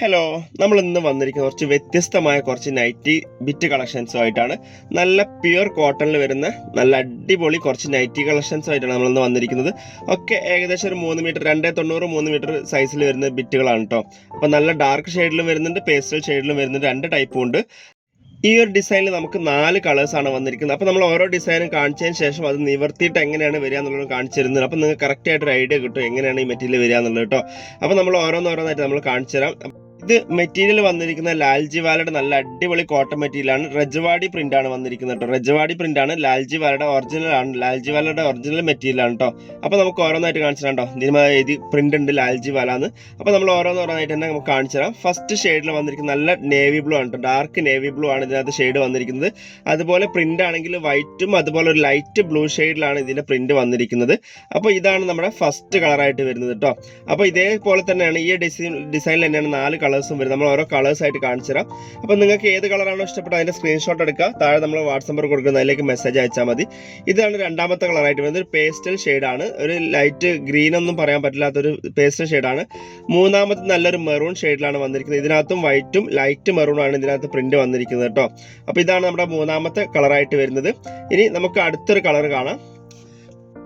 Hello നമ്മൾ ഇന്ന് വന്നിരിക്കുന്ന കുറച്ച് വ്യത്യസ്തമായ കുറച്ച് നൈറ്റി ബിറ്റ് കളക്ഷൻസുമായിട്ടാണ് നല്ല പ്യുർ കോട്ടണിൽ വരുന്ന നല്ല അടിപൊളി കുറച്ച് നൈറ്റി കളക്ഷൻസുമായിട്ടാണ് നമ്മൾ ഇന്ന് വന്നിരിക്കുന്നത്. ഒക്കെ ഏകദേശം ഒരു മൂന്ന് മീറ്റർ രണ്ടേ തൊണ്ണൂറ് മൂന്ന് മീറ്റർ സൈസിൽ വരുന്ന ബിറ്റുകളാണ് കേട്ടോ അപ്പോൾ നല്ല ഡാർക്ക് ഷെയ്ഡിലും വരുന്നുണ്ട് പേസ്റ്റൽ ഷെയ്ഡിലും വരുന്നുണ്ട് രണ്ട് ടൈപ്പും ഉണ്ട്. ഈ ഒരു ഡിസൈനിൽ നമുക്ക് നാല് കളേഴ്സാണ് വന്നിരിക്കുന്നത്. അപ്പോൾ നമ്മൾ ഓരോ ഡിസൈനും കാണിച്ചതിന് ശേഷം അത് നിവർത്തിയിട്ട് എങ്ങനെയാണ് വരിക എന്നുള്ളത് കാണിച്ചു തരുന്നത്. അപ്പോൾ നിങ്ങൾക്ക് കറക്റ്റായിട്ടൊരു ഐഡിയ കിട്ടും എങ്ങനെയാണ് ഈ മെറ്റീരിയൽ വരിക എന്നുള്ളത് കേട്ടോ അപ്പോൾ നമ്മൾ ഓരോന്നോരോന്നായിട്ട് നമ്മൾ കാണിച്ചു തരാം. ഇത് മെറ്റീരിയൽ വന്നിരിക്കുന്ന ലാൽജി വാലയുടെ നല്ല അടിപൊളി കോട്ടൺ മെറ്റീരിയലാണ് റജവാടി പ്രിന്റ് ആണ് വന്നിരിക്കുന്നത് കേട്ടോ. റജവാടി പ്രിന്റ് ആണ്. ലാൽജി വാലയുടെ ഒറിജിനൽ ആണ്. ലാൽജി വാലയുടെ ഒറിജിനൽ മെറ്റീരിയൽ ആണ് കേട്ടോ. അപ്പോൾ നമുക്ക് ഓരോന്നായിട്ട് കാണിച്ചു തരാം കേട്ടോ. ഇതിന് എഴുതി പ്രിന്റ് ഉണ്ട് ലാൽജി വാല എന്ന്. അപ്പോൾ നമ്മൾ ഓരോന്നോരോന്നായിട്ട് തന്നെ നമുക്ക് കാണിച്ചു തരാം ഫസ്റ്റ് ഷെയ്ഡിൽ വന്നിരിക്കുന്ന നല്ല നേവി ബ്ലൂ ആണ് കേട്ടോ. ഡാർക്ക് നേവി ബ്ലൂ ആണ് ഇതിനകത്ത് ഷെയ്ഡ് വന്നിരിക്കുന്നത്. അതുപോലെ പ്രിന്റ് ആണെങ്കിൽ വൈറ്റും അതുപോലെ ഒരു ലൈറ്റ് ബ്ലൂ ഷെയ്ഡിലാണ് ഇതിന്റെ പ്രിന്റ് വന്നിരിക്കുന്നത്. അപ്പോൾ ഇതാണ് നമ്മുടെ ഫസ്റ്റ് കളറായിട്ട് വരുന്നത് കേട്ടോ. അപ്പോൾ ഇതേപോലെ തന്നെയാണ് ഈ ഡിസൈൻ ഡിസൈനിൽ തന്നെയാണ് നാല് കളേഴ്സും വരും. നമ്മൾ ഓരോ കളേഴ്സ് ആയിട്ട് കാണിച്ചു തരാം. അപ്പോൾ നിങ്ങൾക്ക് ഏത് കളറാണോ ഇഷ്ടപ്പെട്ടത് അതിന്റെ സ്ക്രീൻഷോട്ട് എടുക്കുക. താഴെ നമ്മൾ വാട്സപ്പ് നമ്പർ കൊടുക്കുന്നത് അതിലേക്ക് മെസ്സേജ് അയച്ചാൽ മതി. ഇതാണ് രണ്ടാമത്തെ കളറായിട്ട് വരുന്നത് ഒരു പേസ്റ്റൽ ഷെയ്ഡാണ് ഒരു ലൈറ്റ് ഗ്രീൻ ഒന്നും പറയാൻ പറ്റില്ലാത്തൊരു പേസ്റ്റൽ ഷെയ്ഡാണ് മൂന്നാമത്തെ നല്ലൊരു മെറൂൺ ഷെയ്ഡിലാണ് വന്നിരിക്കുന്നത്. ഇതിനകത്തും വൈറ്റും ലൈറ്റ് മെറൂണാണ് ഇതിനകത്ത് പ്രിന്റ് വന്നിരിക്കുന്നത് കേട്ടോ. അപ്പോൾ ഇതാണ് നമ്മുടെ മൂന്നാമത്തെ കളറായിട്ട് വരുന്നത്. ഇനി നമുക്ക് അടുത്തൊരു കളർ കാണാം.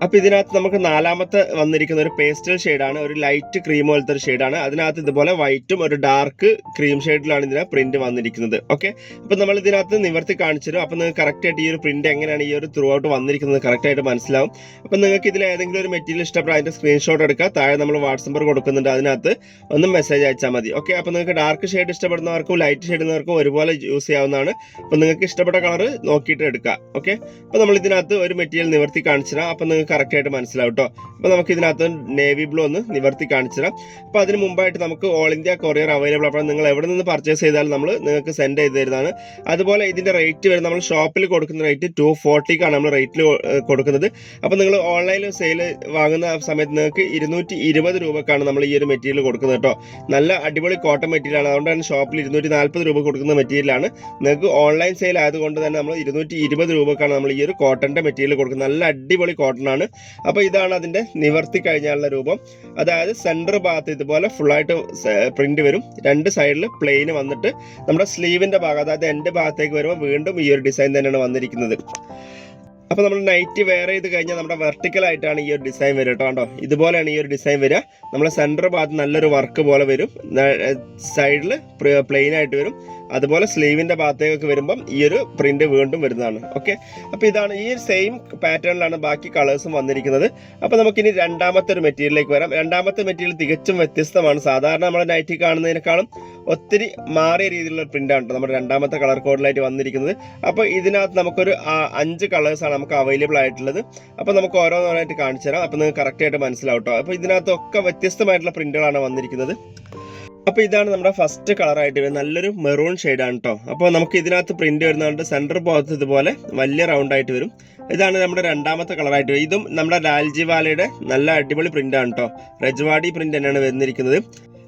അപ്പൊ ഇതിനകത്ത് നമുക്ക് നാലാമത്തെ വന്നിരിക്കുന്ന ഒരു പേസ്റ്റൽ ഷെയ്ഡാണ് ഒരു ലൈറ്റ് ക്രീം പോലത്തെ ഒരു ഷെയ്ഡാണ് അതിനകത്ത് ഇതുപോലെ വൈറ്റും ഒരു ഡാർക്ക് ക്രീം ഷെയ്ഡിലാണ് ഇതിന് പ്രിന്റ് വന്നിരിക്കുന്നത്. ഓക്കെ അപ്പൊ നമ്മൾ ഇതിനകത്ത് നിവർത്തി കാണിച്ചു തരും അപ്പൊ നിങ്ങൾക്ക് കറക്റ്റ് ആയിട്ട് ഈ ഒരു പ്രിന്റ് എങ്ങനെയാണ് ഈ ഒരു ത്രൂ ഔട്ട് വന്നിരിക്കുന്നത് കറക്റ്റ് ആയിട്ട് മനസ്സിലാവും. അപ്പൊ നിങ്ങൾക്ക് ഇതിൽ ഏതെങ്കിലും ഒരു മെറ്റീരിയൽ ഇഷ്ടപ്പെടാം അതിന്റെ സ്ക്രീൻഷോട്ട് എടുക്കുക. താഴെ നമ്മൾ വാട്സപ്പ് നമ്പർ കൊടുക്കുന്നുണ്ട്. അതിനകത്ത് ഒന്ന് മെസ്സേജ് അയച്ചാൽ മതി. ഓക്കെ അപ്പൊ നിങ്ങൾക്ക് ഡാർക്ക് ഷെയ്ഡ് ഇഷ്ടപ്പെടുന്നവർക്കും ലൈറ്റ് ഷെയ്ഡുന്നവർക്കും ഒരുപോലെ യൂസ് ചെയ്യാവുന്നതാണ്. അപ്പൊ നിങ്ങൾക്ക് ഇഷ്ടപ്പെട്ട കളർ നോക്കിയിട്ട് എടുക്കുക. ഓക്കെ അപ്പൊ നമ്മൾ ഇതിനകത്ത് ഒരു മെറ്റീരിയൽ നിവർത്തി കാണിച്ചു തരാം അപ്പൊ നിങ്ങൾക്ക് കറക്റ്റ് ആയിട്ട് മനസ്സിലാവും കേട്ടോ അപ്പൊ നമുക്ക് ഇതിനകത്ത് നേവി ബ്ലൂ ഒന്ന് നിവർത്തി കാണിച്ചു തരാം. അപ്പൊ അതിന് മുമ്പായിട്ട് നമുക്ക് ഓൾ ഇന്ത്യ കൊറിയർ അവൈലബിൾ അപ്പോൾ നിങ്ങൾ എവിടെ നിന്ന് പർച്ചേസ് ചെയ്താലും നമ്മൾ നിങ്ങൾക്ക് സെൻഡ് ചെയ്ത് തരുന്നതാണ്. അതുപോലെ ഇതിന്റെ റേറ്റ് വരെ നമ്മൾ ഷോപ്പിൽ കൊടുക്കുന്ന റേറ്റ് ടു ഫോർട്ടിക്കാണ് നമ്മൾ റേറ്റിൽ കൊടുക്കുന്നത്. അപ്പോൾ നിങ്ങൾ ഓൺലൈനിൽ സെയിൽ വാങ്ങുന്ന സമയത്ത് നിങ്ങൾക്ക് ഇരുന്നൂറ്റി ഇരുപത് രൂപക്കാണ് നമ്മൾ ഈ ഒരു മെറ്റീരിയൽ കൊടുക്കുന്നത് കേട്ടോ നല്ല അടിപൊളി കോട്ടൺ മെറ്റീരിയലാണ് അതുകൊണ്ടാണ് ഷോപ്പിൽ ഇരുന്നൂറ്റി നാൽപ്പത് രൂപ കൊടുക്കുന്ന മെറ്റീരിയലാണ് നിങ്ങൾക്ക് ഓൺലൈൻ സെയിൽ ആയതുകൊണ്ട് തന്നെ നമ്മൾ ഇരുന്നൂറ്റി ഇരുപത് രൂപക്കാണ് നമ്മൾ ഈ ഒരു കോട്ടന്റെ മെറ്റീരിയൽ കൊടുക്കുന്നത്. നല്ല അടിപൊളി കോട്ടൺ ആണ്. അപ്പോൾ ഇതാണ് അതിന്റെ നിവർത്തി കഴിഞ്ഞാലുള്ള രൂപം. അതായത് സെന്റർ ഭാഗത്ത് ഇതുപോലെ ഫുള്ളായിട്ട് പ്രിന്റ് വരും. രണ്ട് സൈഡിൽ പ്ലെയിൻ വന്നിട്ട് നമ്മുടെ സ്ലീവിന്റെ ഭാഗം അതായത് എന്റെ ഭാഗത്തേക്ക് വരുമ്പോൾ വീണ്ടും ഈ ഒരു ഡിസൈൻ തന്നെയാണ് വന്നിരിക്കുന്നത്. അപ്പോൾ നമ്മൾ നൈറ്റ് വെയർ ചെയ്ത് കഴിഞ്ഞാൽ നമ്മുടെ വെർട്ടിക്കൽ ആയിട്ടാണ് ഈ ഒരു ഡിസൈൻ വരിക കേട്ടോ കണ്ടോ? ഇതുപോലെയാണ് ഈ ഒരു ഡിസൈൻ വരിക. നമ്മുടെ സെന്റർ ഭാഗത്ത് നല്ലൊരു വർക്ക് പോലെ വരും. സൈഡിൽ പ്ലെയിൻ ആയിട്ട് വരും. അതുപോലെ സ്ലീവിന്റെ ഭാഗത്തേക്ക് വരുമ്പം ഈ ഒരു പ്രിന്റ് വീണ്ടും വരുന്നതാണ്. ഓക്കെ അപ്പോൾ ഇതാണ് ഈ സെയിം പാറ്റേണിലാണ് ബാക്കി കളേഴ്സും വന്നിരിക്കുന്നത്. അപ്പോൾ നമുക്കിനി രണ്ടാമത്തെ ഒരു മെറ്റീരിയലിലേക്ക് വരാം. രണ്ടാമത്തെ മെറ്റീരിയൽ തികച്ചും വ്യത്യസ്തമാണ്. സാധാരണ നമ്മൾ നൈറ്റി കാണുന്നതിനേക്കാളും ഒത്തിരി മാറിയ രീതിയിലുള്ള പ്രിന്റാണ് നമ്മുടെ രണ്ടാമത്തെ കളർ കോഡിലായിട്ട് വന്നിരിക്കുന്നത്. അപ്പോൾ ഇതിനകത്ത് നമുക്കൊരു അഞ്ച് കളേഴ്സാണ് നമുക്ക് അവൈലബിൾ ആയിട്ടുള്ളത്. അപ്പോൾ നമുക്ക് ഓരോന്നോരായിട്ട് കാണിച്ചു തരാം അപ്പോൾ നിങ്ങൾക്ക് കറക്റ്റ് ആയിട്ട് മനസ്സിലാവും കേട്ടോ അപ്പോൾ ഇതിനകത്തൊക്കെ വ്യത്യസ്തമായിട്ടുള്ള പ്രിന്റുകളാണ് വന്നിരിക്കുന്നത്. അപ്പോൾ ഇതാണ് നമ്മുടെ ഫസ്റ്റ് കളറായിട്ട് വരുന്നത്. നല്ലൊരു മെറൂൺ ഷെയ്ഡാണ് കേട്ടോ അപ്പോൾ നമുക്ക് ഇതിനകത്ത് പ്രിന്റ് വരുന്നതുകൊണ്ട് സെന്റർ ഭാഗത്ത് ഇതുപോലെ വലിയ റൗണ്ട് ആയിട്ട് വരും. ഇതാണ് നമ്മുടെ രണ്ടാമത്തെ കളറായിട്ട് വരും. ഇതും നമ്മുടെ ലാൽജിവാലയുടെ നല്ല അടിപൊളി പ്രിന്റ് ആണ് കേട്ടോ രജവാടി പ്രിന്റ് തന്നെയാണ് വരുന്നിരിക്കുന്നത്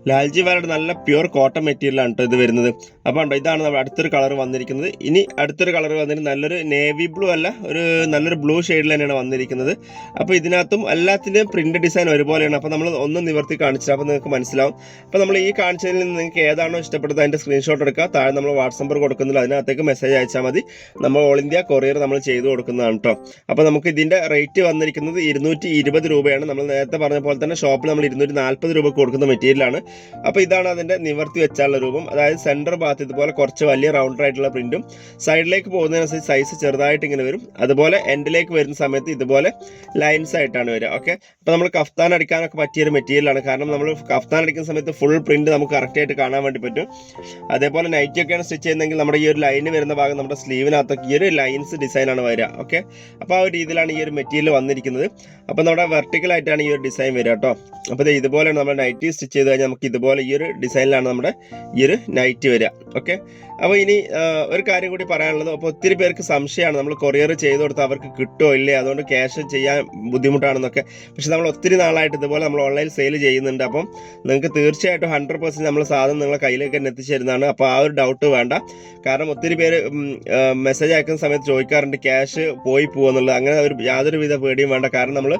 ലാൽജി വാലയുടെ നല്ല പ്യുർ കോട്ടൺ മെറ്റീരിയലാണ് കേട്ടോ ഇത് വരുന്നത്. അപ്പോൾ ഉണ്ടോ ഇതാണ് നമ്മൾ അടുത്തൊരു കളർ വന്നിരിക്കുന്നത്. ഇനി അടുത്തൊരു കളർ വന്നിട്ട് നല്ലൊരു നേവി ബ്ലൂ അല്ല ഒരു നല്ലൊരു ബ്ലൂ ഷെയ്ഡിൽ തന്നെയാണ് വന്നിരിക്കുന്നത്. അപ്പോൾ ഇതിനകത്തും എല്ലാത്തിന്റെയും പ്രിന്റ് ഡിസൈൻ ഒരുപോലെയാണ്. അപ്പോൾ നമ്മൾ ഒന്ന് നിവർത്തി കാണിച്ചത് അപ്പോൾ നിങ്ങൾക്ക് മനസ്സിലാവും. അപ്പോൾ നമ്മൾ ഈ കാണിച്ചതിൽ നിന്ന് നിങ്ങൾക്ക് ഏതാണോ ഇഷ്ടപ്പെട്ടത് അതിന്റെ സ്ക്രീൻഷോട്ട് എടുക്കുക താഴെ നമ്മൾ വാട്സപ്പ് നമ്പർ കൊടുക്കുന്നില്ല അതിനകത്തേക്ക് മെസ്സേജ് അയച്ചാൽ മതി. നമ്മൾ ഓൾ ഇന്ത്യ കൊറിയർ നമ്മൾ ചെയ്തു കൊടുക്കുന്നതാണ് കേട്ടോ അപ്പോൾ നമുക്ക് ഇതിന്റെ റേറ്റ് വന്നിരിക്കുന്നത് ഇരുന്നൂറ്റി രൂപയാണ്. നമ്മൾ നേരത്തെ പറഞ്ഞ പോലെ തന്നെ ഷോപ്പിൽ നമ്മൾ ഇരുന്നൂറ്റി നാൽപ്പത് രൂപ കൊടുക്കുന്ന മെറ്റീരിയലാണ് അപ്പോൾ ഇതാണ് അതിന്റെ നിവർത്തി വെച്ചാലുള്ള രൂപം. അതായത് സെന്റർ ഭാഗത്ത് ഇതുപോലെ കുറച്ച് വലിയ റൗണ്ടർ ആയിട്ടുള്ള പ്രിന്റും സൈഡിലേക്ക് പോകുന്നതിനനുസരിച്ച് സൈസ് ചെറുതായിട്ട് ഇങ്ങനെ വരും. അതുപോലെ എൻഡിലേക്ക് വരുന്ന സമയത്ത് ഇതുപോലെ ലൈൻസ് ആയിട്ടാണ് വരിക. ഓക്കെ അപ്പോൾ നമ്മൾ കഫ്താൻ അടിക്കാനൊക്കെ പറ്റിയൊരു മെറ്റീരിയലാണ് കാരണം നമ്മൾ കഫ്താൻ അടിക്കുന്ന സമയത്ത് ഫുൾ പ്രിന്റ് നമുക്ക് കറക്റ്റ് ആയിട്ട് കാണാൻ വേണ്ടി പറ്റും. അതേപോലെ നൈറ്റി ഒക്കെയാണ് സ്റ്റിച്ച് ചെയ്യുന്നതെങ്കിൽ നമ്മുടെ ഈ ഒരു ലൈന് വരുന്ന ഭാഗം നമ്മുടെ സ്ലീവിനകത്തൊക്കെ ഈ ഒരു ലൈൻസ് ഡിസൈനാണ് വരിക. ഓക്കെ അപ്പോൾ ആ ഒരു രീതിയിലാണ് ഈ ഒരു മെറ്റീരിയൽ വന്നിരിക്കുന്നത്. അപ്പോൾ നമ്മുടെ വെർട്ടിക്കൽ ആയിട്ടാണ് ഈ ഒരു ഡിസൈൻ വരിക കേട്ടോ. അപ്പോൾ ഇതുപോലെയാണ് നമ്മൾ നൈറ്റി സ്റ്റിച്ച് ചെയ്ത് കഴിഞ്ഞാൽ നമുക്ക് ഇതുപോലെ ഈ ഒരു ഡിസൈനിലാണ് നമ്മുടെ ഈ ഒരു നൈറ്റ് വരിക. ഓക്കെ അപ്പോൾ ഇനി ഒരു കാര്യം കൂടി പറയാനുള്ളത്. അപ്പോൾ ഒത്തിരി പേർക്ക് സംശയമാണ്. നമ്മൾ കൊറിയർ ചെയ്ത് കൊടുത്താൽ അവർക്ക് കിട്ടുമോ ഇല്ലേ? അതുകൊണ്ട് ക്യാഷ് ചെയ്യാൻ ബുദ്ധിമുട്ടാണെന്നൊക്കെ. പക്ഷെ നമ്മൾ ഒത്തിരി നാളായിട്ട് ഇതുപോലെ നമ്മൾ ഓൺലൈൻ സെയിൽ ചെയ്യുന്നുണ്ട്. അപ്പം നിങ്ങൾക്ക് തീർച്ചയായിട്ടും ഹൺഡ്രഡ് പെർസെന്റ് നമ്മൾ സാധനം നിങ്ങളെ കയ്യിലേക്ക് തന്നെ എത്തിച്ചു തരുന്നതാണ് അപ്പോൾ ആ ഒരു ഡൗട്ട് വേണ്ട. കാരണം ഒത്തിരി പേര് മെസ്സേജ് അയക്കുന്ന സമയത്ത് ചോദിക്കാറുണ്ട് ക്യാഷ് പോയി പോകുന്നുള്ളത് അങ്ങനെ ഒരു യാതൊരു വിധ പേടിയും വേണ്ട. കാരണം നമ്മൾ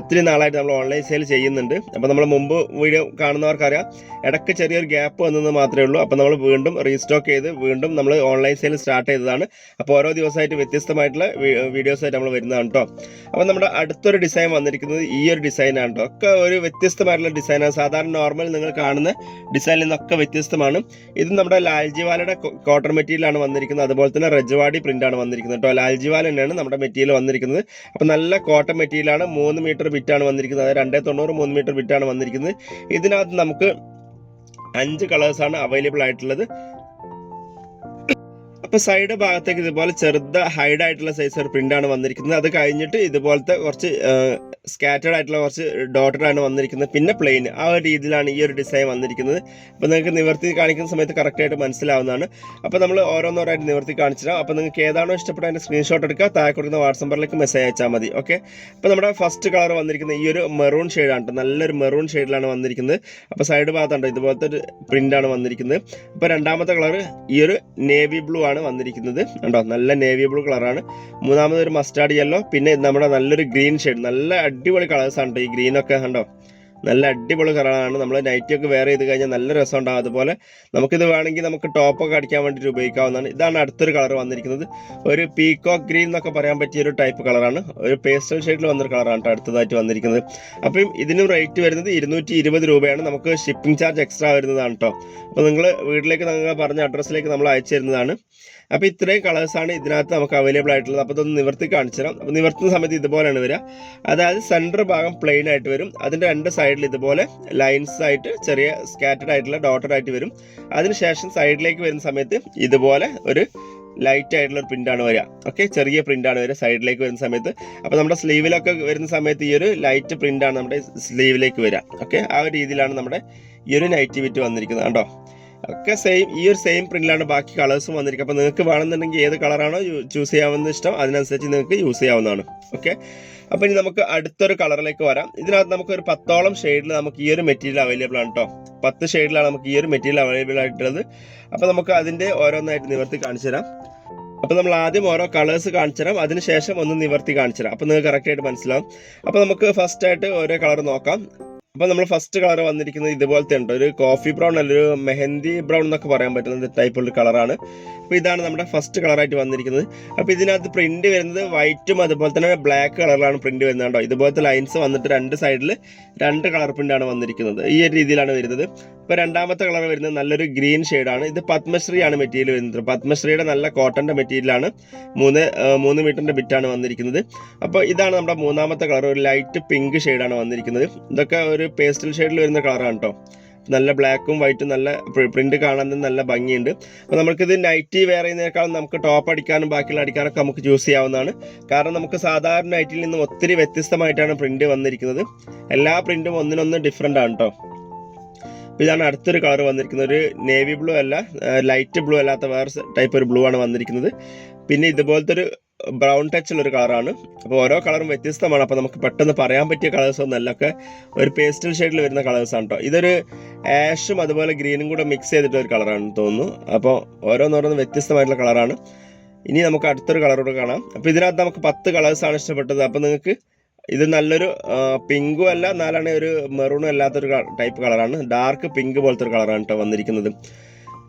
ഒത്തിരി നാളായിട്ട് നമ്മൾ ഓൺലൈൻ സെയിൽ ചെയ്യുന്നുണ്ട്. അപ്പോൾ നമ്മൾ മുമ്പ് വീഡിയോ കാണുന്നവർക്കറിയാം. ഇടയ്ക്ക് ചെറിയൊരു ഗ്യാപ്പ് വന്നെന്ന് മാത്രമേ ഉള്ളൂ. അപ്പോൾ നമ്മൾ വീണ്ടും റീസ്റ്റോക്ക് ചെയ്ത് വീണ്ടും നമ്മൾ ഓൺലൈൻ സെയിൽ സ്റ്റാർട്ട് ചെയ്തതാണ്. അപ്പോൾ ഓരോ ദിവസമായിട്ട് വ്യത്യസ്തമായിട്ടുള്ള വീഡിയോസ് ആയിട്ട് നമ്മൾ വരുന്നതാണ് കേട്ടോ അപ്പോൾ നമ്മുടെ അടുത്തൊരു ഡിസൈൻ വന്നിരിക്കുന്നത് ഈ ഒരു ഡിസൈനാണ് കേട്ടോ ഒക്കെ ഒരു വ്യത്യസ്തമായിട്ടുള്ള ഡിസൈനാണ് സാധാരണ നോർമൽ നിങ്ങൾ കാണുന്ന ഡിസൈനിൽ നിന്നൊക്കെ വ്യത്യസ്തമാണ്. ഇത് നമ്മുടെ ലാൽജിവാലയുടെ കോട്ടൺ മെറ്റീരിയലാണ് വന്നിരിക്കുന്നത്. അതുപോലെ തന്നെ റജവാടി പ്രിന്റാണ് വന്നിരിക്കുന്നത് കേട്ടോ ലാൽജിവാല തന്നെയാണ് നമ്മുടെ മെറ്റീരിയൽ വന്നിരിക്കുന്നത്. അപ്പോൾ നല്ല കോട്ടൺ മെറ്റീരിയലാണ് മൂന്ന് മീറ്റർ ബിറ്റാണ് വന്നിരിക്കുന്നത്. അതായത് രണ്ടേ തൊണ്ണൂറ് മൂന്ന് മീറ്റർ ബിറ്റാണ് വന്നിരിക്കുന്നത്. ഇതിനകത്ത് നമുക്ക് അഞ്ച് കളേഴ്സാണ് അവൈലബിൾ ആയിട്ടുള്ളത്. അപ്പോൾ സൈഡ് ഭാഗത്തേക്ക് ഇതുപോലെ ചെറുത് ഹൈഡ് ആയിട്ടുള്ള സൈസ് ഒരു പ്രിന്റാണ് വന്നിരിക്കുന്നത്. അത് കഴിഞ്ഞിട്ട് ഇതുപോലത്തെ കുറച്ച് സ്കാറ്റേഡ് ആയിട്ടുള്ള കുറച്ച് ഡോട്ടഡ് ആണ് വന്നിരിക്കുന്നത്. പിന്നെ പ്ലെയിൻ ആ ഒരു രീതിയിലാണ് ഈ ഒരു ഡിസൈൻ വന്നിരിക്കുന്നത്. അപ്പോൾ നിങ്ങൾക്ക് നിവർത്തി കാണിക്കുന്ന സമയത്ത് കറക്റ്റായിട്ട് മനസ്സിലാവുന്നതാണ്. അപ്പോൾ നമ്മൾ ഓരോന്നോരായിട്ട് നിവർത്തി കാണിച്ചിടാം. അപ്പോൾ നിങ്ങൾക്ക് ഏതാണോ ഇഷ്ടപ്പെട്ട അതിന്റെ സ്ക്രീൻഷോട്ട് എടുക്കുക. താഴെ കൊടുക്കുന്ന വാട്സ് നമ്പറിലേക്ക് മെസ്സേജ് അയച്ചാൽ മതി. ഓക്കെ അപ്പോൾ നമ്മുടെ ഫസ്റ്റ് കളർ വന്നിരിക്കുന്നത് ഈ ഒരു മെറൂൺ ഷെയ്ഡാണ് കേട്ടോ നല്ലൊരു മെറൂൺ ഷെയ്ഡിലാണ് വന്നിരിക്കുന്നത്. അപ്പോൾ സൈഡ് ഭാഗത്തുണ്ടോ ഇതുപോലത്തെ ഒരു പ്രിന്റാണ് വന്നിരിക്കുന്നത്. അപ്പോൾ രണ്ടാമത്തെ കളർ ഈ ഒരു നേവി ബ്ലൂ ആണ് വന്നിരിക്കുന്നത്. കണ്ടോ? നല്ല നേവി ബ്ലൂ കളറാണ് മൂന്നാമത് ഒരു മസ്റ്റാർഡ് യെല്ലോ പിന്നെ നമ്മുടെ നല്ലൊരു ഗ്രീൻ ഷെയ്ഡ് നല്ല അടിപൊളി കളേഴ്സാണ് ഈ ഗ്രീനൊക്കെ കണ്ടോ? നല്ല അടിപൊളി കളറാണ് നമ്മൾ നൈറ്റി ഒക്കെ വെയർ ചെയ്ത് കഴിഞ്ഞാൽ നല്ല രസം ഉണ്ടാകും അതുപോലെ നമുക്കിത് വേണമെങ്കിൽ നമുക്ക് ടോപ്പൊക്കെ അടിക്കാൻ വേണ്ടിയിട്ട് ഉപയോഗിക്കാവുന്നതാണ്. ഇതാണ് അടുത്തൊരു കളർ വന്നിരിക്കുന്നത്. ഒരു പീകോക്ക് ഗ്രീൻ എന്നൊക്കെ പറയാൻ പറ്റിയ ഒരു ടൈപ്പ് കളറാണ് ഒരു പേസ്റ്റൽ ഷെയ്ഡിൽ വന്നൊരു കളറാണ് അടുത്തതായിട്ട് വന്നിരിക്കുന്നത്. അപ്പം ഇതിനും റേറ്റ് വരുന്നത് ഇരുന്നൂറ്റി ഇരുപത് രൂപയാണ്. നമുക്ക് ഷിപ്പിംഗ് ചാർജ് എക്സ്ട്രാ വരുന്നതാണ് കേട്ടോ അപ്പോൾ നിങ്ങൾ വീട്ടിലേക്ക് നിങ്ങൾ പറഞ്ഞ അഡ്രസ്സിലേക്ക് നമ്മൾ അയച്ചു തരുന്നതാണ്. അപ്പോൾ ഇത്രയും കളേഴ്സാണ് ഇതിനകത്ത് നമുക്ക് അവൈലബിൾ ആയിട്ടുള്ളത്. അപ്പോൾ ഇതൊന്ന് നിവർത്തി കാണിച്ചു തരാം അപ്പോൾ നിവർത്തുന്ന സമയത്ത് ഇതുപോലെയാണ് വരിക. അതായത് സെന്റർ ഭാഗം പ്ലെയിൻ ആയിട്ട് വരും. അതിന്റെ രണ്ട് സൈഡിൽ ഇതുപോലെ ലൈൻസ് ആയിട്ട് ചെറിയ സ്കാറ്റഡ് ആയിട്ടുള്ള ഡോട്ടഡ് ആയിട്ട് വരും. അതിനുശേഷം സൈഡിലേക്ക് വരുന്ന സമയത്ത് ഇതുപോലെ ഒരു ലൈറ്റ് ആയിട്ടുള്ള ഒരു പ്രിന്റാണ് വരിക. ഓക്കെ ചെറിയ പ്രിന്റാണ് വരിക സൈഡിലേക്ക് വരുന്ന സമയത്ത്. അപ്പോൾ നമ്മുടെ സ്ലീവിലൊക്കെ വരുന്ന സമയത്ത് ഈ ഒരു ലൈറ്റ് പ്രിന്റാണ് നമ്മുടെ സ്ലീവിലേക്ക് വരിക. ഓക്കെ ആ ഒരു രീതിയിലാണ് നമ്മുടെ ഈ ഒരു നൈറ്റി വിറ്റ് വന്നിരിക്കുന്നത്. കണ്ടോ? ഒക്കെ സെയിം ഈ ഒരു സെയിം പ്രിന്റിലാണ് ബാക്കി കളേഴ്സും വന്നിരിക്കുക അപ്പോൾ നിങ്ങൾക്ക് വേണമെന്നുണ്ടെങ്കിൽ ഏത് കളറാണോ ചൂസ് ചെയ്യാവുന്ന ഇഷ്ടം. അതിനനുസരിച്ച് നിങ്ങൾക്ക് യൂസ് ചെയ്യാവുന്നതാണ്. ഓക്കെ അപ്പോൾ ഇനി നമുക്ക് അടുത്തൊരു കളറിലേക്ക് വരാം. ഇതിനകത്ത് നമുക്ക് ഒരു പത്തോളം ഷെയ്ഡിൽ നമുക്ക് ഈ ഒരു മെറ്റീരിയൽ അവൈലബിൾ ആണ് കേട്ടോ പത്ത് ഷെയ്ഡിലാണ് നമുക്ക് ഈ ഒരു മെറ്റീരിയൽ അവൈലബിൾ ആയിട്ടുള്ളത്. അപ്പോൾ നമുക്ക് അതിന്റെ ഓരോന്നായിട്ട് നിവർത്തി കാണിച്ചു തരാം. അപ്പോൾ നമ്മൾ ആദ്യം ഓരോ കളേഴ്സ് കാണിച്ചു തരാം. അതിനുശേഷം ഒന്ന് നിവർത്തി കാണിച്ചു തരാം. അപ്പോൾ നിങ്ങൾക്ക് കറക്റ്റായിട്ട് മനസ്സിലാവും. അപ്പോൾ നമുക്ക് ഫസ്റ്റ് ആയിട്ട് ഓരോ കളർ നോക്കാം. അപ്പോൾ നമ്മൾ ഫസ്റ്റ് കളർ വന്നിരിക്കുന്നത് ഇതുപോലത്തെ ഉണ്ട്. ഒരു കോഫി ബ്രൗൺ അല്ല ഒരു മെഹന്തി ബ്രൗൺ എന്നൊക്കെ പറയാൻ പറ്റുന്ന ടൈപ്പ് ഉള്ള കളറാണ് അപ്പോൾ ഇതാണ് നമ്മുടെ ഫസ്റ്റ് കളറായിട്ട് വന്നിരിക്കുന്നത്. അപ്പോൾ ഇതിനകത്ത് പ്രിന്റ് വരുന്നത് വൈറ്റും അതുപോലെ തന്നെ ബ്ലാക്ക് കളറിലാണ് പ്രിന്റ് വരുന്നത് കേട്ടോ ഇതുപോലത്തെ ലൈൻസ് വന്നിട്ട് രണ്ട് സൈഡിൽ രണ്ട് കളർ പ്രിന്റാണ് വന്നിരിക്കുന്നത്. ഈ ഒരു രീതിയിലാണ് വരുന്നത്. ഇപ്പൊ രണ്ടാമത്തെ കളർ വരുന്നത് നല്ലൊരു ഗ്രീൻ ഷെയ്ഡാണ് ഇത് പത്മശ്രീ ആണ് മെറ്റീരിയൽ വരുന്നത്. പത്മശ്രീയുടെ നല്ല കോട്ടന്റെ മെറ്റീരിയലാണ് മൂന്ന് മൂന്ന് മീറ്ററിന്റെ ബിറ്റാണ് വന്നിരിക്കുന്നത്. അപ്പോൾ ഇതാണ് നമ്മുടെ മൂന്നാമത്തെ കളർ ഒരു ലൈറ്റ് പിങ്ക് ഷെയ്ഡാണ് വന്നിരിക്കുന്നത്. ഇതൊക്കെ പേസ്റ്റൽ ഷെയ്ഡിൽ വരുന്ന കളറാണ് കേട്ടോ നല്ല ബ്ലാക്കും വൈറ്റും നല്ല പ്രിന്റ് കാണാൻ നല്ല ഭംഗിയുണ്ട്. അപ്പോൾ നമുക്കിത് നൈറ്റി വെയർ ചെയ്യുന്നതിനേക്കാളും നമുക്ക് ടോപ്പ് അടിക്കാനും ബാക്കിയുള്ള അടിക്കാനൊക്കെ നമുക്ക് ചൂസ് ചെയ്യാവുന്നതാണ്. കാരണം നമുക്ക് സാധാരണ നൈറ്റിൽ നിന്നും ഒത്തിരി വ്യത്യസ്തമായിട്ടാണ് പ്രിന്റ് വന്നിരിക്കുന്നത്. എല്ലാ പ്രിന്റും ഒന്നിനൊന്ന് ഡിഫറെന്റ് ആണ് കേട്ടോ ഇതാണ് അടുത്തൊരു കളർ വന്നിരിക്കുന്നത്. ഒരു നേവി ബ്ലൂ അല്ല ലൈറ്റ് ബ്ലൂ അല്ലാത്ത വേറെ ടൈപ്പ് ഒരു ബ്ലൂ ആണ് വന്നിരിക്കുന്നത്. പിന്നെ ഇതുപോലത്തെ ഒരു ബ്രൗൺ ടച്ച് ഉള്ള ഒരു കളറാണ് അപ്പോൾ ഓരോ കളറും വ്യത്യസ്തമാണ്. അപ്പോൾ നമുക്ക് പെട്ടെന്ന് പറയാൻ പറ്റിയ കളേഴ്സ് ഒന്നല്ലൊക്കെ ഒരു പേസ്റ്റൽ ഷെയ്ഡിൽ വരുന്ന കളേഴ്സ് ആണ് കേട്ടോ ഇതൊരു ആഷും അതുപോലെ ഗ്രീനും കൂടെ മിക്സ് ചെയ്തിട്ട് ഒരു കളറാണെന്ന് തോന്നുന്നു. അപ്പോൾ ഓരോന്നോരോന്ന് വ്യത്യസ്തമായിട്ടുള്ള കളറാണ് ഇനി നമുക്ക് അടുത്തൊരു കളറോട് കാണാം. അപ്പോൾ ഇതിനകത്ത് നമുക്ക് പത്ത് ആണ് ഇഷ്ടപ്പെട്ടത്. അപ്പോൾ നിങ്ങൾക്ക് ഇത് നല്ലൊരു പിങ്കും അല്ല എന്നാലാണെങ്കിൽ ഒരു മെറൂണും അല്ലാത്തൊരു ടൈപ്പ് കളറാണ് ഡാർക്ക് പിങ്ക് പോലത്തെ ഒരു കളറാണ് കേട്ടോ വന്നിരിക്കുന്നത്.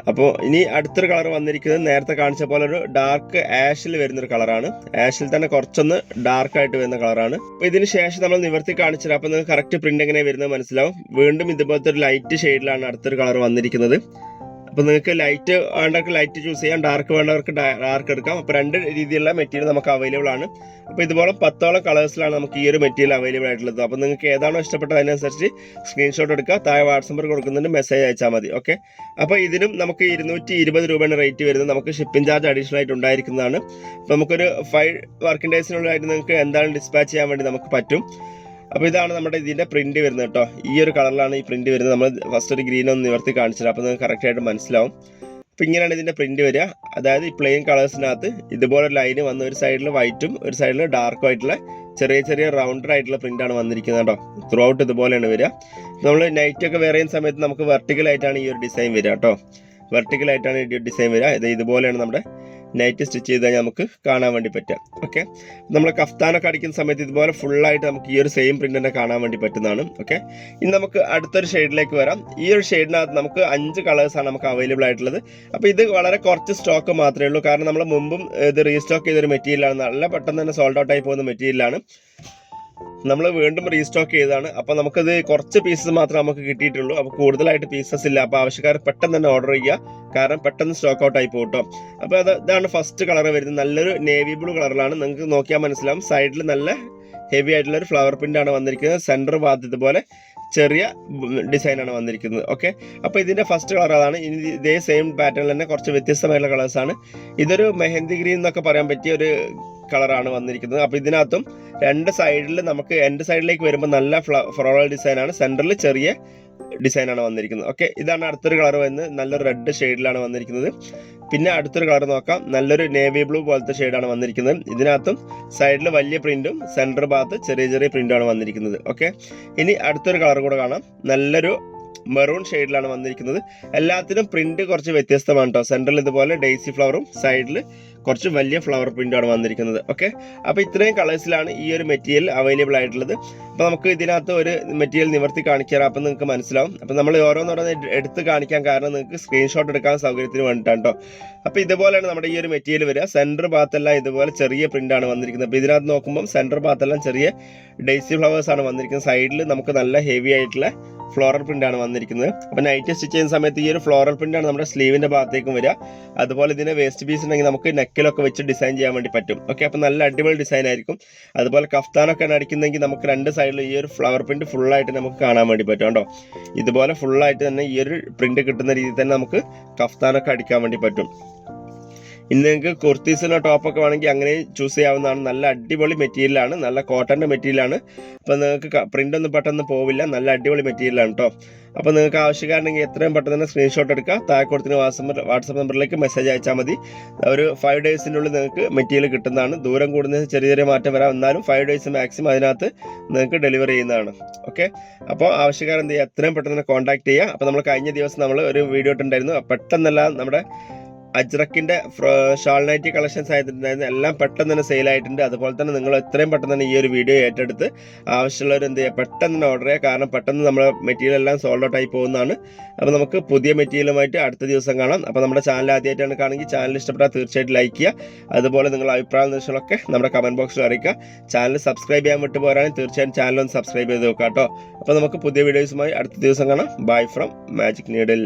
അപ്പോൾ ഇനി അടുത്തൊരു കളർ വന്നിരിക്കുന്നത് നേരത്തെ കാണിച്ച പോലെ ഒരു ഡാർക്ക് ആഷിൽ വരുന്നൊരു കളറാണ്. ആഷിൽ തന്നെ കുറച്ചൊന്ന് ഡാർക്ക് ആയിട്ട് വരുന്ന കളറാണ്. അപ്പോൾ ഇതിന് ശേഷം നമ്മൾ നിവർത്തി കാണിച്ചിട്ട് അപ്പോൾ നിങ്ങൾക്ക് കറക്റ്റ് പ്രിന്റ് എങ്ങനെ വരുന്നത് മനസ്സിലാവും. വീണ്ടും ഇതുപോലത്തെ ഒരു ലൈറ്റ് ഷെയ്ഡിലാണ് അടുത്തൊരു കളർ വന്നിരിക്കുന്നത്. അപ്പോൾ നിങ്ങൾക്ക് ലൈറ്റ് വേണ്ടവർക്ക് ലൈറ്റ് ചൂസ് ചെയ്യാം. ഡാർക്ക് വേണ്ടവർക്ക് ഡാർക്ക് എടുക്കാം. അപ്പോൾ രണ്ട് രീതിയിലുള്ള മെറ്റീരിയൽ നമുക്ക് അവൈലബിൾ ആണ്. അപ്പോൾ ഇതുപോലെ പത്തോളം കളേഴ്സിലാണ് നമുക്ക് ഈ ഒരു മെറ്റീരിയൽ അവൈലബിൾ ആയിട്ടുള്ളത്. അപ്പോൾ നിങ്ങൾക്ക് ഏതാണോ ഇഷ്ടപ്പെട്ടത് അതിനനുസരിച്ച് സ്ക്രീൻഷോട്ട് എടുക്കുക. താഴെ വാട്സപ്പിൽ കൊടുക്കുന്നുണ്ട്. മെസ്സേജ് അയച്ചാൽ മതി. ഓക്കെ അപ്പോൾ ഇതിനും നമുക്ക് ഇരുന്നൂറ്റി ഇരുപത് രൂപയാണ് റേറ്റ് വരുന്നത് നമുക്ക് ഷിപ്പിംഗ് ചാർജ് അഡീഷണൽ ആയിട്ട് ഉണ്ടായിരിക്കുന്നതാണ്. അപ്പോൾ നമുക്കൊരു ഫൈവ് വർക്കിംഗ് ഡേയ്സിനുള്ളിലായിട്ട് നിങ്ങൾക്ക് എന്താണ് ഡിസ്പാച്ച് ചെയ്യാൻ വേണ്ടി നമുക്ക് പറ്റും. അപ്പോൾ ഇതാണ് നമ്മുടെ ഇതിന്റെ പ്രിന്റ് വരുന്നത് കേട്ടോ. ഈ ഒരു കളറിലാണ് ഈ പ്രിന്റ് വരുന്നത്. നമ്മൾ ഫസ്റ്റ് ഒരു ഗ്രീൻ ഒന്ന് നിവർത്തി കാണിച്ചത് അപ്പോൾ നിങ്ങൾക്ക് കറക്റ്റ് ആയിട്ട് മനസ്സിലാവും. അപ്പോൾ ഇങ്ങനെയാണ് ഇതിന്റെ പ്രിന്റ് വരിക. അതായത് ഈ പ്ലെയിൻ കളേഴ്സിനകത്ത് ഇതുപോലെ ലൈന് വന്ന ഒരു സൈഡിൽ വൈറ്റും ഒരു സൈഡിൽ ഡാർക്കും ആയിട്ടുള്ള ചെറിയ ചെറിയ റൗണ്ടഡ് ആയിട്ടുള്ള പ്രിന്റാണ് വന്നിരിക്കുന്നത് കേട്ടോ. ത്രൂ ഔട്ട് ഇതുപോലെയാണ് വരിക. നമ്മൾ നൈറ്റ് ഒക്കെ വേറെ സമയത്ത് നമുക്ക് വെർട്ടിക്കൽ ആയിട്ടാണ് ഈ ഒരു ഡിസൈൻ വരിക കേട്ടോ. വെർട്ടിക്കൽ ആയിട്ടാണ് ഈ ഡിസൈൻ വരിക. ഇത് ഇതുപോലെയാണ് നമ്മുടെ നൈറ്റ് സ്റ്റിച്ച് ചെയ്ത് കഴിഞ്ഞാൽ നമുക്ക് കാണാൻ വേണ്ടി പറ്റാം ഓക്കെ നമ്മൾ കഫ്താനൊക്കെ അടിക്കുന്ന സമയത്ത് ഇതുപോലെ ഫുള്ളായിട്ട് നമുക്ക് ഈ ഒരു സെയിം പ്രിന്റ് തന്നെ കാണാൻ വേണ്ടി പറ്റുന്നതാണ്. ഓക്കെ ഇനി നമുക്ക് അടുത്തൊരു ഷെയ്ഡിലേക്ക് വരാം. ഈ ഒരു ഷെയ്ഡിനകത്ത് നമുക്ക് അഞ്ച് കളേഴ്സാണ് നമുക്ക് അവൈലബിൾ ആയിട്ടുള്ളത്. അപ്പോൾ ഇത് വളരെ കുറച്ച് സ്റ്റോക്ക് മാത്രമേ ഉള്ളൂ. കാരണം നമ്മൾ മുമ്പും ഇത് റീസ്റ്റോക്ക് ചെയ്തൊരു മെറ്റീരിയലാണ് നല്ല പെട്ടെന്ന് തന്നെ സോൾഡ് ഔട്ട് ആയി പോകുന്ന മെറ്റീരിയലാണ് നമ്മൾ വീണ്ടും റീസ്റ്റോക്ക് ചെയ്തതാണ്. അപ്പോൾ നമുക്കത് കുറച്ച് പീസസ് മാത്രമേ നമുക്ക് കിട്ടിയിട്ടുള്ളൂ. അപ്പോൾ കൂടുതലായിട്ട് പീസസ് ഇല്ല. അപ്പോൾ ആവശ്യക്കാർ പെട്ടെന്ന് തന്നെ ഓർഡർ ചെയ്യുക. കാരണം പെട്ടെന്ന് സ്റ്റോക്ക് ഔട്ട് ആയി പോകട്ടോ അപ്പോൾ അത് ഇതാണ് ഫസ്റ്റ് കളർ വരുന്നത്. നല്ലൊരു നേവി ബ്ലൂ കളറിലാണ് നിങ്ങൾക്ക് നോക്കിയാൽ മനസ്സിലാവും. സൈഡിൽ നല്ല ഹെവി ആയിട്ടുള്ള ഒരു ഫ്ലവർ പ്രിന്റ് ആണ് വന്നിരിക്കുന്നത്. സെന്റർ ഭാഗത്ത് പോലെ ചെറിയ ഡിസൈനാണ് വന്നിരിക്കുന്നത്. ഓക്കെ അപ്പോൾ ഇതിന്റെ ഫസ്റ്റ് കളർ അതാണ്. ഇനി ഇതേ സെയിം പാറ്റേണിൽ തന്നെ കുറച്ച് വ്യത്യസ്തമായിട്ടുള്ള കളേഴ്സാണ് ഇതൊരു മെഹന്തി ഗ്രീൻ എന്നൊക്കെ പറയാൻ പറ്റിയ ഒരു കളറാണ് വന്നിരിക്കുന്നത്. അപ്പൊ ഇതിനകത്തും രണ്ട് സൈഡിൽ നമുക്ക് എന്റെ സൈഡിലേക്ക് വരുമ്പോൾ നല്ല ഫ്ലോറൽ ഡിസൈനാണ് സെന്ററിൽ ചെറിയ ഡിസൈനാണ് വന്നിരിക്കുന്നത്. ഓക്കെ ഇതാണ് അടുത്തൊരു കളർ വരുന്നത് നല്ലൊരു റെഡ് ഷെയ്ഡിലാണ് വന്നിരിക്കുന്നത്. പിന്നെ അടുത്തൊരു കളർ നോക്കാം. നല്ലൊരു നേവി ബ്ലൂ പോലത്തെ ഷെയ്ഡാണ് വന്നിരിക്കുന്നത്. ഇതിനകത്തും സൈഡിൽ വലിയ പ്രിന്റും സെന്റർ ഭാഗത്ത് ചെറിയ ചെറിയ പ്രിന്റുമാണ് വന്നിരിക്കുന്നത്. ഓക്കെ ഇനി അടുത്തൊരു കളർ കൂടെ കാണാം. നല്ലൊരു മെറൂൺ ഷെയ്ഡിലാണ് വന്നിരിക്കുന്നത്. എല്ലാത്തിനും പ്രിന്റ് കുറച്ച് വ്യത്യസ്തമാണ് കേട്ടോ സെൻട്രൽ ഇതുപോലെ ഡെയ്സി ഫ്ലവറും സൈഡിൽ കുറച്ച് വലിയ ഫ്ലവർ പ്രിന്റാണ് വന്നിരിക്കുന്നത്. ഓക്കെ അപ്പോൾ ഇത്രയും കളേഴ്സിലാണ് ഈ ഒരു മെറ്റീരിയൽ അവൈലബിൾ ആയിട്ടുള്ളത്. അപ്പോൾ നമുക്ക് ഇതിനകത്ത് ഒരു മെറ്റീരിയൽ നിവർത്തി തരാം. അപ്പം നിങ്ങൾക്ക് മനസ്സിലാവും. അപ്പോൾ നമ്മൾ ഓരോന്നോരോന്ന് എടുത്ത് കാണിക്കാൻ കാരണം നിങ്ങൾക്ക് സ്ക്രീൻഷോട്ട് എടുക്കാൻ സൗകര്യത്തിന് വേണ്ടിയിട്ടാണ് കേട്ടോ അപ്പോൾ ഇതുപോലെയാണ് നമ്മുടെ ഈ ഒരു മെറ്റീരിയൽ വരിക. സെന്റർ ഭാഗത്തെല്ലാം ഇതുപോലെ ചെറിയ പ്രിന്റാണ് വന്നിരിക്കുന്നത്. അപ്പോൾ ഇതിനകത്ത് നോക്കുമ്പോൾ സെന്റർ ഭാഗത്തെല്ലാം ചെറിയ ഡെയ്സി ഫ്ലവേഴ്സ് ആണ് വന്നിരിക്കുന്നത്. സൈഡിൽ നമുക്ക് നല്ല ഹെവി ആയിട്ടുള്ള ഫ്ലോറൽ പ്രിന്റ് ആണ് വന്നിരിക്കുന്നത്. അപ്പോൾ നൈറ്റ് സ്റ്റിച്ച് ചെയ്യുന്ന സമയത്ത് ഈ ഒരു ഫ്ലോറൽ പ്രിന്റ് ആണ് നമ്മുടെ സ്ലീവിന്റെ ഭാഗത്തേക്കും വരിക. അതുപോലെ ഇതിന് വേസ്റ്റ് പീസ് ഉണ്ടെങ്കിൽ നമുക്ക് നെക്കിലൊക്കെ വെച്ച് ഡിസൈൻ ചെയ്യാൻ വേണ്ടി പറ്റും. ഓക്കെ അപ്പോൾ നല്ല അടിപൊളി ഡിസൈൻ ആയിരിക്കും. അതുപോലെ കഫ്താനൊക്കെ അടിക്കുന്നെങ്കിൽ നമുക്ക് രണ്ട് സൈഡിൽ ഈ ഒരു ഫ്ലവർ പ്രിന്റ് ഫുള്ളായിട്ട് നമുക്ക് കാണാൻ വേണ്ടി പറ്റും കേട്ടോ ഇതുപോലെ ഫുള്ളായിട്ട് തന്നെ ഈ ഒരു പ്രിന്റ് കിട്ടുന്ന രീതിയിൽ തന്നെ നമുക്ക് കഫ്താനൊക്കെ അടിക്കാൻ വേണ്ടി പറ്റും. ഇനി നിങ്ങൾക്ക് കുർത്തീസിനോ ടോപ്പൊക്കെ വേണമെങ്കിൽ അങ്ങനെ ചൂസ് ചെയ്യാവുന്നതാണ്. നല്ല അടിപൊളി മെറ്റീരിയലാണ് നല്ല കോട്ടന്റെ മെറ്റീരിയലാണ് അപ്പോൾ നിങ്ങൾക്ക് പ്രിന്റ് ഒന്നും പെട്ടെന്ന് പോവില്ല. നല്ല അടിപൊളി മെറ്റീരിയലാണ് കേട്ടോ അപ്പോൾ നിങ്ങൾക്ക് ആവശ്യക്കാരുണ്ടെങ്കിൽ എത്രയും പെട്ടെന്ന് തന്നെ സ്ക്രീൻഷോട്ട് എടുക്കുക താഴെ കൊടുത്തിന് വാട്സപ്പ് വാട്സപ്പ് നമ്പറിലേക്ക് മെസ്സേജ് അയച്ചാൽ മതി. ഒരു ഫൈവ് ഡേയ്സിനുള്ളിൽ നിങ്ങൾക്ക് മെറ്റീരിയൽ കിട്ടുന്നതാണ്. ദൂരം കൂടുന്നതിന് ചെറിയ ചെറിയ മാറ്റം വരാം. എന്നാലും ഫൈവ് ഡേയ്സ് മാക്സിമം അതിനകത്ത് നിങ്ങൾക്ക് ഡെലിവറി ചെയ്യുന്നതാണ്. ഓക്കെ അപ്പോൾ ആവശ്യക്കാർ എന്ത് ചെയ്യുക? എത്രയും പെട്ടെന്ന് തന്നെ കോൺടാക്ട് ചെയ്യുക. അപ്പോൾ നമ്മൾ കഴിഞ്ഞ ദിവസം നമ്മൾ ഒരു വീഡിയോ ഇട്ടുണ്ടായിരുന്നു പെട്ടെന്നല്ല നമ്മുടെ അജ്രക്കിന്റെ ഷാൾനൈറ്റി കളക്ഷൻസ് ആയിട്ടുണ്ടായിരുന്നു. എല്ലാം പെട്ടെന്ന് തന്നെ സെയിലായിട്ടുണ്ട് അതുപോലെ തന്നെ നിങ്ങൾ എത്രയും പെട്ടെന്ന് തന്നെ ഈ ഒരു വീഡിയോ ഏറ്റെടുത്ത് ആവശ്യമുള്ളവർ എന്ത് ചെയ്യുക പെട്ടെന്ന് തന്നെ ഓർഡർ ചെയ്യുക. കാരണം പെട്ടെന്ന് നമ്മുടെ മെറ്റീരിയൽ എല്ലാം സോൾഡ് ഔട്ട് ആയി പോകുന്നതാണ്. അപ്പോൾ നമുക്ക് പുതിയ മെറ്റീരിയലുമായിട്ട് അടുത്ത ദിവസം കാണാം. അപ്പോൾ നമ്മുടെ ചാനൽ ആദ്യമായിട്ടാണ് കാണുമെങ്കിൽ ചാനൽ ഇഷ്ടപ്പെട്ടാൽ തീർച്ചയായിട്ടും ലൈക്ക് ചെയ്യുക. അതുപോലെ നിങ്ങളുടെ അഭിപ്രായ നിർദ്ദേശങ്ങളൊക്കെ നമ്മുടെ കമന്റ് ബോക്സിൽ അറിയിക്കുക. ചാനൽ സബ്സ്ക്രൈബ് ചെയ്യാൻ വിട്ടു പോരാണെങ്കിൽ തീർച്ചയായും ചാനൽ ഒന്ന് സബ്സ്ക്രൈബ് ചെയ്ത് നോക്കാം കേട്ടോ. അപ്പോൾ നമുക്ക് പുതിയ വീഡിയോസുമായി അടുത്ത ദിവസം കാണാം. Bye from magic needle